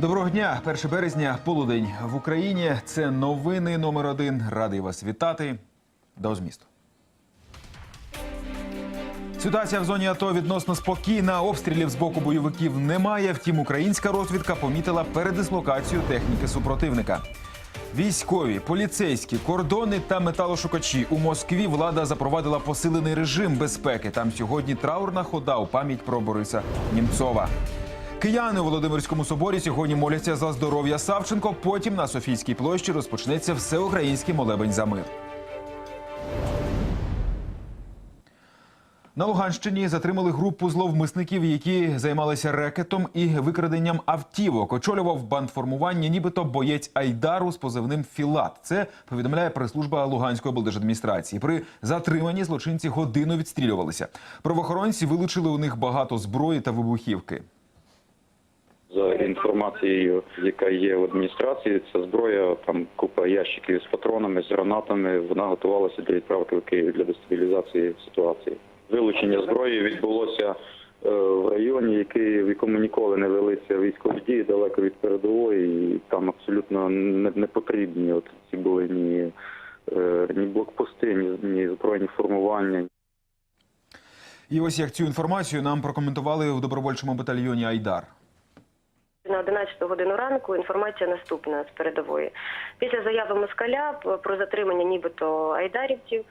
Доброго дня, 1 березня, полудень в Україні. Це новини номер один. Радий вас вітати. До змісту. Ситуація в зоні АТО відносно спокійна. Обстрілів з боку бойовиків немає. Втім, українська розвідка помітила передислокацію техніки супротивника. Військові, поліцейські, кордони та металошукачі у Москві влада запровадила посилений режим безпеки. Там сьогодні траурна хода у пам'ять про Бориса Німцова. Кияни у Володимирському соборі сьогодні моляться за здоров'я Савченко. Потім на Софійській площі розпочнеться всеукраїнський молебень за мир. На Луганщині затримали групу зловмисників, які займалися рекетом і викраденням автівок. Очолював бандформування, нібито боєць Айдару з позивним Філат. Це повідомляє прес-служба Луганської облдержадміністрації. При затриманні злочинці годину відстрілювалися. Правоохоронці вилучили у них багато зброї та вибухівки. За інформацією, яка є в адміністрації, ця зброя, там купа ящиків з патронами, з гранатами, вона готувалася для відправки в Київ для дестабілізації ситуації. Вилучення зброї відбулося е, в районі, який, в якому ніколи не велися військові дії далеко від передової, і там абсолютно не, не потрібні от ці були ні, е, ні блокпости, ні, ні збройні формування. І ось як цю інформацію нам прокоментували у добровольчому батальйоні Айдар. На 11 годину ранку інформація наступна з передової. Після заяви москаля про затримання нібито айдарівців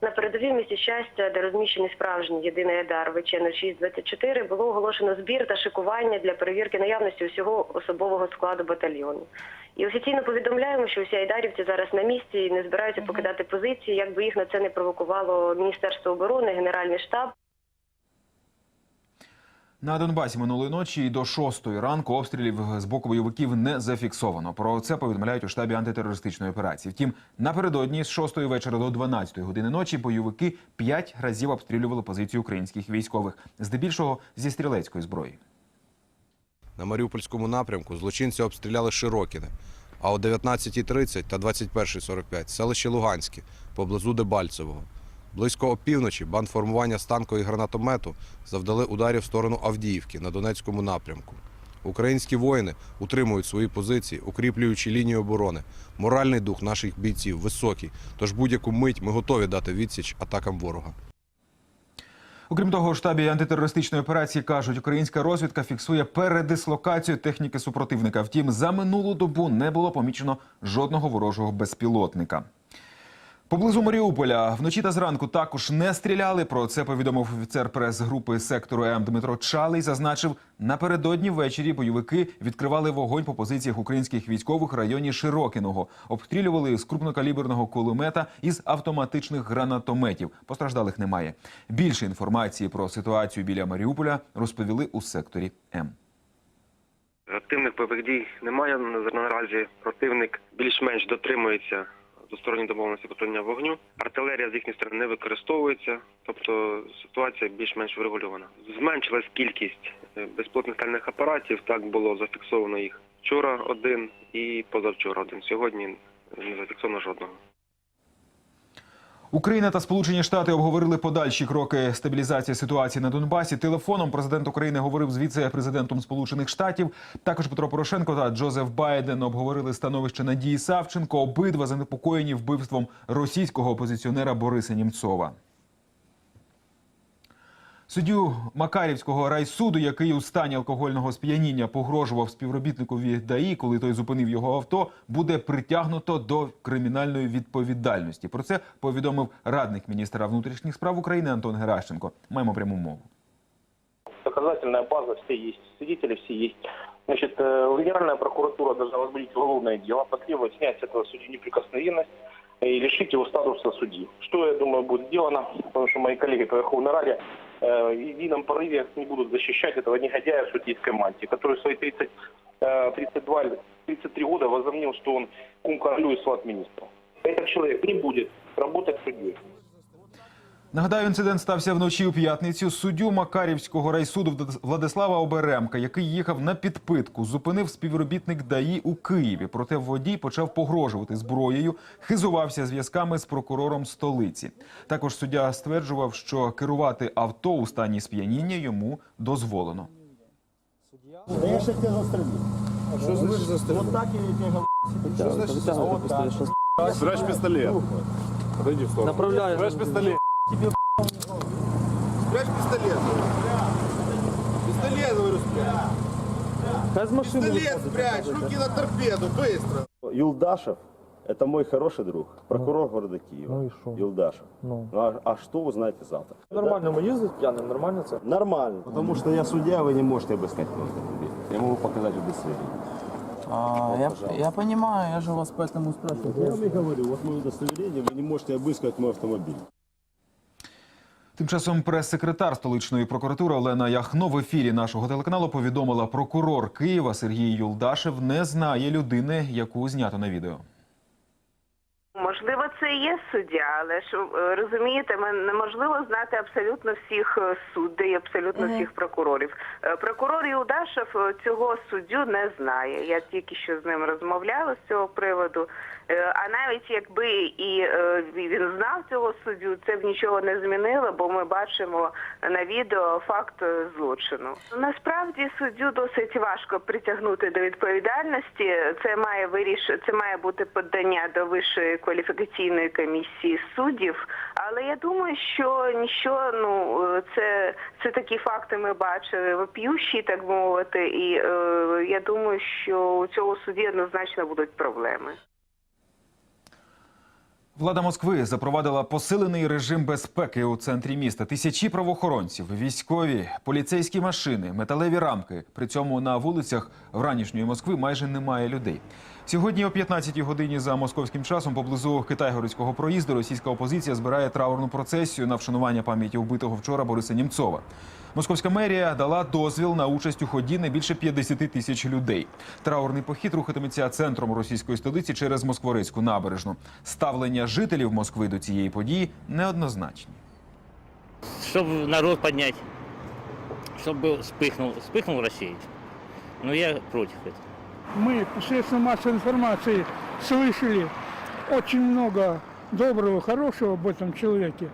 на передовій місті щастя, де розміщений справжній єдиний айдар ВЧ 0624, було оголошено збір та шикування для перевірки наявності усього особового складу батальйону. І офіційно повідомляємо, що всі айдарівці зараз на місці і не збираються покидати позиції, якби їх на це не провокувало Міністерство оборони, Генеральний штаб. На Донбасі минулої ночі і до шостої ранку обстрілів з боку бойовиків не зафіксовано. Про це повідомляють у штабі антитерористичної операції. Втім, напередодні з 6 вечора до 12 години ночі бойовики п'ять разів обстрілювали позиції українських військових, здебільшого зі стрілецької зброї. На Маріупольському напрямку злочинці обстріляли Широкіне, а о 19.30 та 21.45 – селище Луганське, поблизу Дебальцевого. Близько опівночі бандформування з танку і гранатомету завдали ударів в сторону Авдіївки на Донецькому напрямку. Українські воїни утримують свої позиції, укріплюючи лінію оборони. Моральний дух наших бійців високий, тож будь-яку мить ми готові дати відсіч атакам ворога. Окрім того, у штабі антитерористичної операції кажуть, українська розвідка фіксує передислокацію техніки супротивника. Втім, за минулу добу не було помічено жодного ворожого безпілотника. Поблизу Маріуполя вночі та зранку також не стріляли. Про це повідомив офіцер прес-групи сектору М Дмитро Чалий. Зазначив, напередодні ввечері бойовики відкривали вогонь по позиціях українських військових в районі Широкіного. Обстрілювали з крупнокаліберного кулемета із автоматичних гранатометів. Постраждалих немає. Більше інформації про ситуацію біля Маріуполя розповіли у секторі М. Активних бойових дій немає наразі. Противник більш-менш дотримується двосторонньої домовленості потуження вогню. Артилерія з їхньої сторони не використовується, тобто ситуація більш-менш врегульована. Зменшилась кількість е, безплотних тальних апаратів. Так було зафіксовано їх вчора один і позавчора один. Сьогодні не зафіксовано жодного. Україна та Сполучені Штати обговорили подальші кроки стабілізації ситуації на Донбасі. Телефоном президент України говорив з віце-президентом Сполучених Штатів. Також Петро Порошенко та Джозеф Байден обговорили становище Надії Савченко. Обидва занепокоєні вбивством російського опозиціонера Бориса Німцова. Суддю Макарівського райсуду, який у стані алкогольного сп'яніння погрожував співробітникові ДАІ, коли той зупинив його авто, буде притягнуто до кримінальної відповідальності. Про це повідомив радник міністра внутрішніх справ України Антон Геращенко. Маємо пряму мову. доказательная база, все есть, свидетели все есть. Значит, э, Генеральная прокуратура должна возбудить уголовное дело, потребовать снять с этого судьи неприкосновенность и лишить его статуса судьи. Что, я думаю, будет сделано, потому что мои коллеги по Верховной Раде э, В едином порыве не будут защищать этого негодяя в судейской мантии, который в свои 30, э, 32, 33 года возомнил, что он кум королю и сват министру. Этот человек не будет работать судьей. Нагадаю, інцидент стався вночі у п'ятницю. Суддю Макарівського райсуду Владислава Оберемка, який їхав на підпитку, зупинив співробітник ДАІ у Києві. Проте водій почав погрожувати зброєю, хизувався зв'язками з прокурором столиці. Також суддя стверджував, що керувати авто у стані сп'яніння йому дозволено. Я ще тебе застрелю. Что значит застрелил? Вот так я тебе говорю. Что значит застрелил? Вот так. Спрячь пистолет. Отойди в сторону. Направляю. Спрячь пистолет. Спрячь пистолет. Пистолет, говорю, спрячь. З машини Пистолет виходить. спрячь. Руки на торпеду, быстро. Юлдашев – это мой хороший друг, прокурор города Киева. Ну и шо? Юлдашев. Ну. А, а что вы знаете завтра? Нормально ми їздить п'яним, нормально це? Да? Нормально. Потому что я судья, вы не можете обыскать просто. Я могу показать удостоверение. А, я, я понимаю, я же вас поэтому Я спрашиваю. вам и говорю, вот мое удостоверение, вы не можете обыскать мой автомобиль. Тим часом прес-секретар столичної прокуратури Олена Яхно в ефірі нашого телеканалу повідомила, прокурор Києва Сергій Юлдашев не знає людини, яку знято на відео. Це і є суддя, але ж е, розумієте, ми неможливо знати абсолютно всіх е, суддей, абсолютно всіх прокурорів. Е, Прокурор Юлдашев е, цього суддю не знає. Я тільки що з ним розмовляла з цього приводу. А навіть якби і він знав цього суддю, це б нічого не змінило, бо ми бачимо на відео факт злочину. Насправді суддю досить важко притягнути до відповідальності. Це має виріш... це має бути подання до вищої кваліфікаційної комісії суддів. Але я думаю, що ніщо, ну е, це, це такі факти ми бачили вопіющі, так мовити, і е, я думаю, що у цього суді однозначно будуть проблеми. Влада Москви запровадила посилений режим безпеки у центрі міста. Тисячі правоохоронців, військові, поліцейські машини, металеві рамки. При цьому на вулицях вранішньої Москви майже немає людей. Сьогодні о 15-й годині за московським часом поблизу Китайгородського проїзду російська опозиція збирає траурну процесію на вшанування пам'яті вбитого вчора Бориса Німцова. Московська мерія дала дозвіл на участь у ході не більше 50 тисяч людей. Траурний похід рухатиметься центром російської столиці через Москворецьку набережну. Ставлення жителів Москви до цієї події неоднозначні. чтобы народ поднять, чтобы вспыхнул, вспыхнул Россия. Но я против этого. мы посредством массовой информации слышали очень много доброго, хорошего об этом человеке.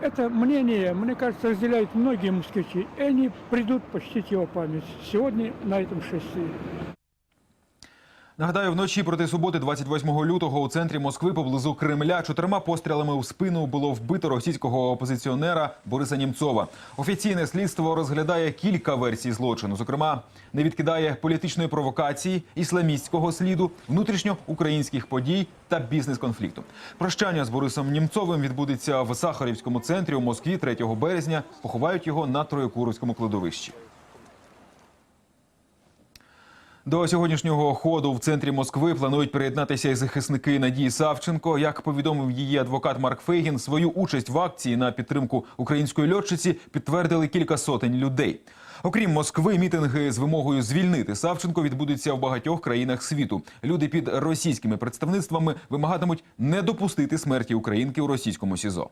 Это мнение, мне кажется, разделяют многие москвичи. И они придут почтить его память сегодня на этом шествии. Нагадаю, вночі проти суботи, 28 лютого, у центрі Москви поблизу Кремля чотирма пострілами у спину було вбито російського опозиціонера Бориса Німцова. Офіційне слідство розглядає кілька версій злочину. Зокрема, не відкидає політичної провокації, ісламістського сліду, внутрішньоукраїнських подій та бізнес-конфлікту. Прощання з Борисом Німцовим відбудеться в Сахарівському центрі у Москві 3 березня. Поховають його на Троєкуровському кладовищі. До сьогоднішнього ходу в центрі Москви планують приєднатися і захисники Надії Савченко. Як повідомив її адвокат Марк Фейгін, свою участь в акції на підтримку української льотчиці підтвердили кілька сотень людей. Окрім Москви, мітинги з вимогою звільнити Савченко відбудуться в багатьох країнах світу. Люди під російськими представництвами вимагатимуть не допустити смерті українки у російському СІЗО.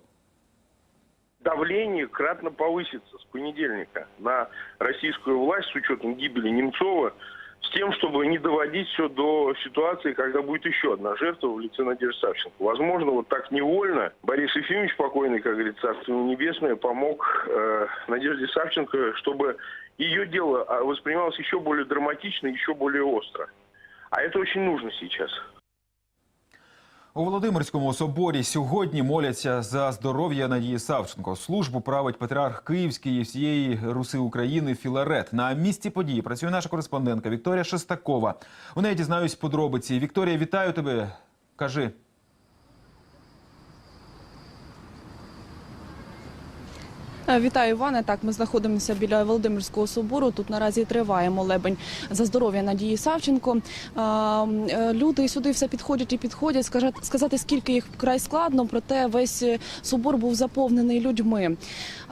давление кратно повысится с понедельника на российскую власть с учетом гибели Немцова, с тем, чтобы не доводить все до ситуации, когда будет еще одна жертва в лице Надежды Савченко. Возможно, вот так невольно Борис Ефимович, покойный, как говорится, Царство небесное, помог э, Надежде Савченко, чтобы ее дело а, воспринималось еще более драматично, еще более остро. А это очень нужно сейчас. У Володимирському соборі сьогодні моляться за здоров'я Надії Савченко. Службу править патріарх Київський і всієї Руси України Філарет. На місці події працює наша кореспондентка Вікторія Шестакова. У неї дізнаюсь подробиці. Вікторія, вітаю тебе. Кажи. Вітаю, Іване. Так, ми знаходимося біля Володимирського собору. Тут наразі триває молебень за здоров'я Надії Савченко. Е, е, Люди сюди все підходять і підходять. Сказати, скільки їх вкрай складно, проте весь е, собор був заповнений людьми.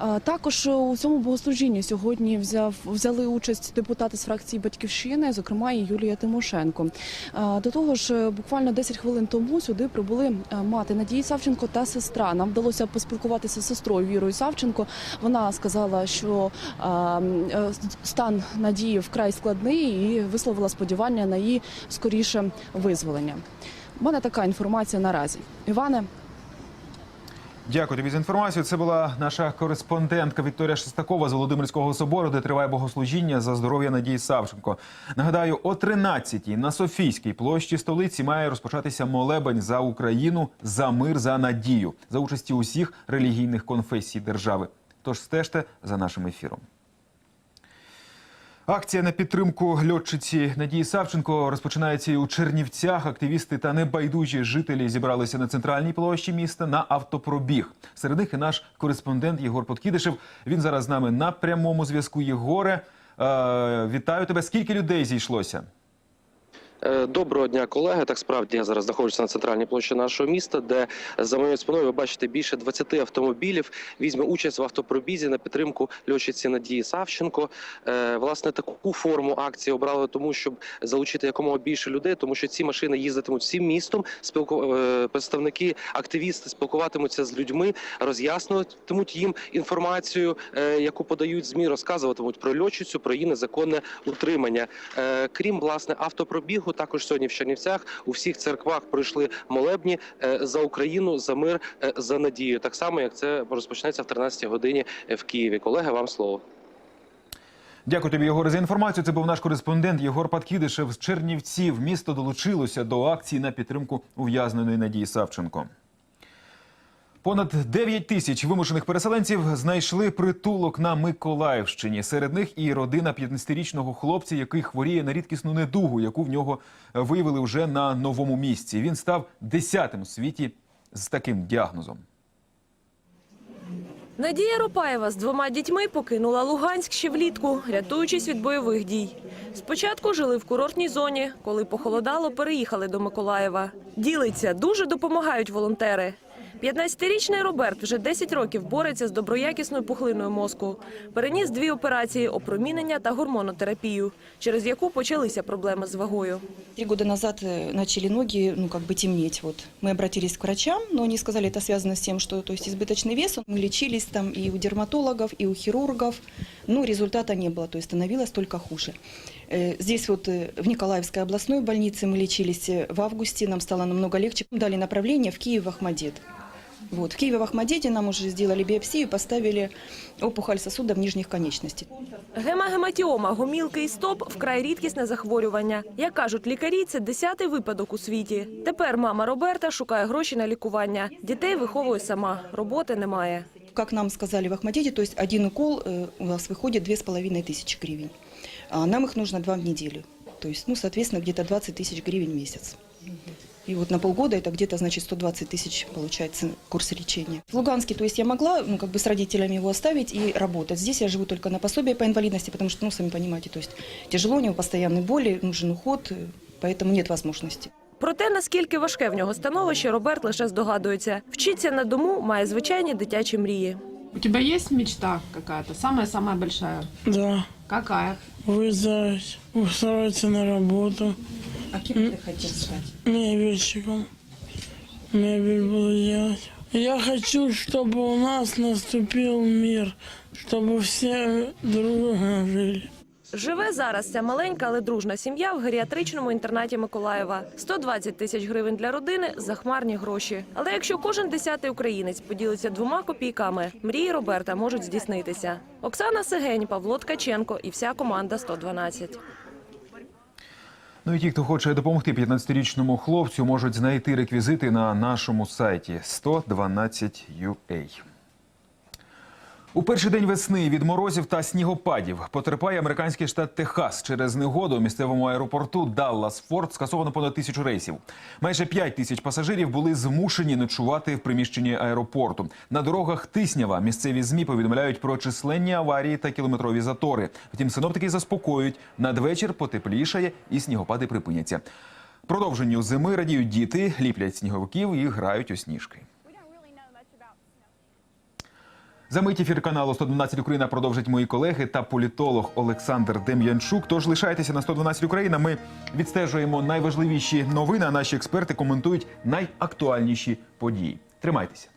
Е, Також у цьому богослужінні сьогодні взяв взяли участь депутати з фракції Батьківщини, зокрема і Юлія Тимошенко. Е, До того ж, е, буквально 10 хвилин тому сюди прибули е, мати Надії Савченко та сестра. Нам вдалося поспілкуватися з сестрою Вірою Савченко. Вона сказала, що е, стан Надії вкрай складний і висловила сподівання на її скоріше визволення. У мене така інформація наразі. Іване, Дякую тобі за інформацію. Це була наша кореспондентка Вікторія Шестакова з Володимирського собору, де триває богослужіння за здоров'я Надії Савченко. Нагадаю, о 13-й на Софійській площі столиці має розпочатися молебень за Україну, за мир, за надію за участі усіх релігійних конфесій держави. Тож стежте за нашим ефіром. Акція на підтримку льотчиці Надії Савченко розпочинається і у Чернівцях. Активісти та небайдужі жителі зібралися на центральній площі міста на автопробіг. Серед них і наш кореспондент Єгор Подкідишев. Він зараз з нами на прямому зв'язку. Єгоре, е, вітаю тебе. Скільки людей зійшлося? Е, Доброго дня, колеги. Так справді я зараз знаходжуся на центральній площі нашого міста, де за моєю спиною ви бачите більше 20 автомобілів. Візьме участь в автопробізі на підтримку льотчиці Надії Савченко. Е, Власне, таку форму акції обрали тому, щоб залучити якомога більше людей, тому що ці машини їздитимуть всім містом. Спілку... е, представники, активісти спілкуватимуться з людьми, роз'яснюватимуть їм інформацію, яку подають змі, розказуватимуть про льотчицю, про її незаконне утримання. Крім власне автопробігу, також сьогодні в Чернівцях у всіх церквах пройшли молебні е, за Україну, за мир, е, за надію. Так само як це розпочнеться в 13 годині е, в Києві. Колеги, вам слово. Дякую тобі, Єгоре, за інформацію. Це був наш кореспондент Єгор Падкідишев з Чернівців. Місто долучилося до акції на підтримку ув'язненої Надії Савченко. Понад 9 тисяч вимушених переселенців знайшли притулок на Миколаївщині. Серед них і родина 15-річного хлопця, який хворіє на рідкісну недугу, яку в нього виявили вже на новому місці. Він став десятим у світі з таким діагнозом. Надія Ропаєва з двома дітьми покинула Луганськ ще влітку, рятуючись від бойових дій. Спочатку жили в курортній зоні, коли похолодало, переїхали до Миколаєва. Ділиться, дуже допомагають волонтери. 15-річний Роберт вже 10 років бореться з доброякісною пухлиною мозку. Переніс дві операції опромінення та гормонотерапію, через яку почалися проблеми з вагою. Три года назад э, начали ноги, ну, как бы темнеть. Вот. Мы обратились к врачам, но они сказали, это связано с тем, что то есть избыточный вес. Мы лечились там и у дерматологов, и у хирургов, но результата не было, то есть становилось только хуже. Э, Здесь вот э, в Николаевской областной больнице мы лечились э, в августе, нам стало намного легче. Дали направление в Киев, в Ахмадет. Вот. В Киеве, в Ахмадете нам уже сделали биопсию и поставили опухоль сосудов нижних конечностей. Гемагематіома, гомілки і стоп вкрай рідкісне захворювання. Як кажуть лікарі, це десятий випадок у світі. Тепер мама Роберта шукає гроші на лікування. Дітей виховує сама, роботи немає. Как нам сказали в Ахмадете, то есть один укол э, у нас выходит две с половиной тысячи гривен. А нам их нужно два в неделю. То есть, ну, соответственно, где-то 20 тысяч гривен в месяц. И вот на полгода это где-то, значит, 120 тысяч получается курс лечения. В Луганске, то есть я могла, ну, как бы с родителями его оставить и работать. Здесь я живу только на пособие по инвалидности, потому что, ну, сами понимаете, то есть тяжело, у него постоянные боли, нужен уход, э, поэтому нет возможности. Про те, наскільки важке в нього становище, Роберт лише здогадується. Вчиться на дому, має звичайні дитячі мрії. У тебя есть мечта какая-то? Самая-самая большая? Да, Какая? выздороветь, устроиться на работу. А кем ты хотел стать? Мебельщиком. Мебель буду делать. Я хочу, чтобы у нас наступил мир, чтобы все дружно жили. Живе зараз ця маленька, але дружна сім'я в геріатричному інтернаті Миколаєва. 120 тисяч гривень для родини – захмарні гроші. Але якщо кожен десятий українець поділиться двома копійками, мрії Роберта можуть здійснитися. Оксана Сегень, Павло Ткаченко і вся команда 112. Ну і ті, хто хоче допомогти 15-річному хлопцю, можуть знайти реквізити на нашому сайті 112.ua. У перший день весни від морозів та снігопадів потерпає американський штат Техас. Через негоду у місцевому аеропорту Даллас Форт скасовано понад тисячу рейсів. Майже 5 тисяч пасажирів були змушені ночувати в приміщенні аеропорту. На дорогах Тиснява місцеві змі повідомляють про численні аварії та кілометрові затори. Втім, синоптики заспокоюють надвечір потеплішає і снігопади припиняться. Продовженню зими радіють діти, ліплять сніговиків і грають у сніжки. За мить ефір каналу 112 Україна продовжать мої колеги та політолог Олександр Дем'янчук. Тож лишайтеся на 112 Україна. Ми відстежуємо найважливіші новини. а Наші експерти коментують найактуальніші події. Тримайтеся.